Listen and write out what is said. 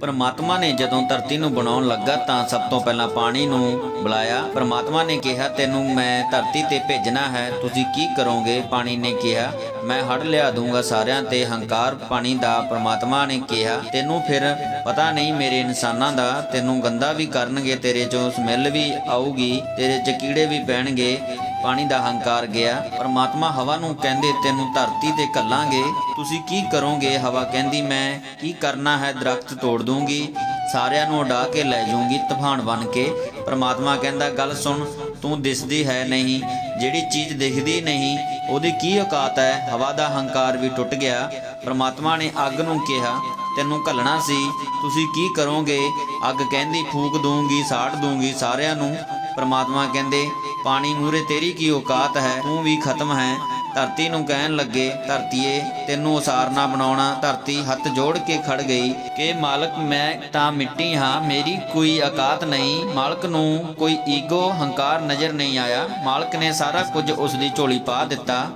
ਪਰਮਾਤਮਾ ਨੇ ਜਦੋਂ ਧਰਤੀ ਨੂੰ ਬਣਾਉਣ ਲੱਗਾ ਤਾਂ ਸਭ ਤੋਂ ਪਹਿਲਾਂ ਪਾਣੀ ਨੂੰ ਬੁਲਾਇਆ। ਪਰਮਾਤਮਾ ਨੇ ਕਿਹਾ, ਤੈਨੂੰ ਮੈਂ ਧਰਤੀ ਤੇ ਭੇਜਣਾ ਹੈ। ਤੁਸੀਂ ਕੀ ਕਰੋਗੇ? ਪਾਣੀ ਨੇ ਕਿਹਾ, ਮੈਂ ਹੜ ਲਿਆ ਦੂੰਗਾ ਸਾਰਿਆਂ ਤੇ ਹੰਕਾਰ। ਪਾਣੀ ਦਾ ਪਰਮਾਤਮਾ ਨੇ ਕਿਹਾ, ਤੈਨੂੰ ਫਿਰ ਪਤਾ ਨਹੀਂ ਮੇਰੇ ਇਨਸਾਨਾਂ ਦਾ, ਤੈਨੂੰ ਗੰਦਾ ਵੀ ਕਰਨਗੇ, ਤੇਰੇ ਚੋਂ ਸਮੈਲ ਵੀ ਆਊਗੀ, ਤੇਰੇ ਚ ਕੀੜੇ ਵੀ ਪੈਣਗੇ। ਪਾਣੀ ਦਾ ਹੰਕਾਰ ਗਿਆ। ਪਰਮਾਤਮਾ ਹਵਾ ਨੂੰ ਕਹਿੰਦੇ, ਤੈਨੂੰ ਧਰਤੀ ਤੇ ਕੱਲਾਂਗੇ ਤੁਸੀਂ ਕੀ ਕਰੋਗੇ? ਹਵਾ ਕਹਿੰਦੀ, ਮੈਂ ਕੀ ਕਰਨਾ ਹੈ? ਦਰਖਤ ਤੋੜ ਦੂੰਗੀ। ਸਾਰਿਆਂ ਨੂੰ ਉਡਾ ਕੇ ਲੈ ਜਾਊਂਗੀ ਤੂਫਾਨ ਬਣ ਕੇ। ਪਰਮਾਤਮਾ ਕਹਿੰਦਾ, ਗੱਲ ਸੁਣ, ਤੂੰ ਦਿਸਦੀ ਹੈ ਨਹੀਂ। ਜਿਹੜੀ ਚੀਜ਼ ਦਿਖਦੀ ਨਹੀਂ, ਉਹਦੀ ਕੀ ਔਕਾਤ ਹੈ? ਹਵਾ ਦਾ ਹੰਕਾਰ ਵੀ ਟੁੱਟ ਗਿਆ। ਪਰਮਾਤਮਾ ਨੇ ਅੱਗ ਨੂੰ ਕਿਹਾ, ਤੈਨੂੰ ਘੱਲਣਾ ਸੀ। ਤੁਸੀਂ ਕੀ ਕਰੋਗੇ? ਅੱਗ ਕਹਿੰਦੀ, ਫੂਕ ਦੂੰਗੀ, ਸਾੜ ਦੂੰਗੀ ਸਾਰਿਆਂ ਨੂੰ। ਪਰਮਾਤਮਾ ਕਹਿੰਦੇ ਪਾਣੀ ਮੂਰੇ ਤੇਰੀ ਕੀ ਔਕਾਤ ਹੈ? ਤੂੰ ਵੀ ਖਤਮ ਹੈ। ਧਰਤੀ ਨੂੰ ਕਹਿਣ ਲੱਗੇ, ਧਰਤੀਏ, ਤੈਨੂੰ ਉਸਾਰਨਾ ਬਣਾਉਣਾ। ਧਰਤੀ ਹੱਥ ਜੋੜ ਕੇ ਖੜ ਗਈ। ਕਿ ਮਾਲਕ, ਮੈਂ ਤਾਂ ਮਿੱਟੀ ਹਾਂ, ਮੇਰੀ ਕੋਈ ਔਕਾਤ ਨਹੀਂ। ਮਾਲਕ ਨੂੰ ਕੋਈ ਈਗੋ, ਹੰਕਾਰ ਨਜ਼ਰ ਨਹੀਂ ਆਇਆ। ਮਾਲਕ ਨੇ ਸਾਰਾ ਕੁਝ ਉਸ ਦੀ ਝੋਲੀ ਪਾ ਦਿੱਤਾ।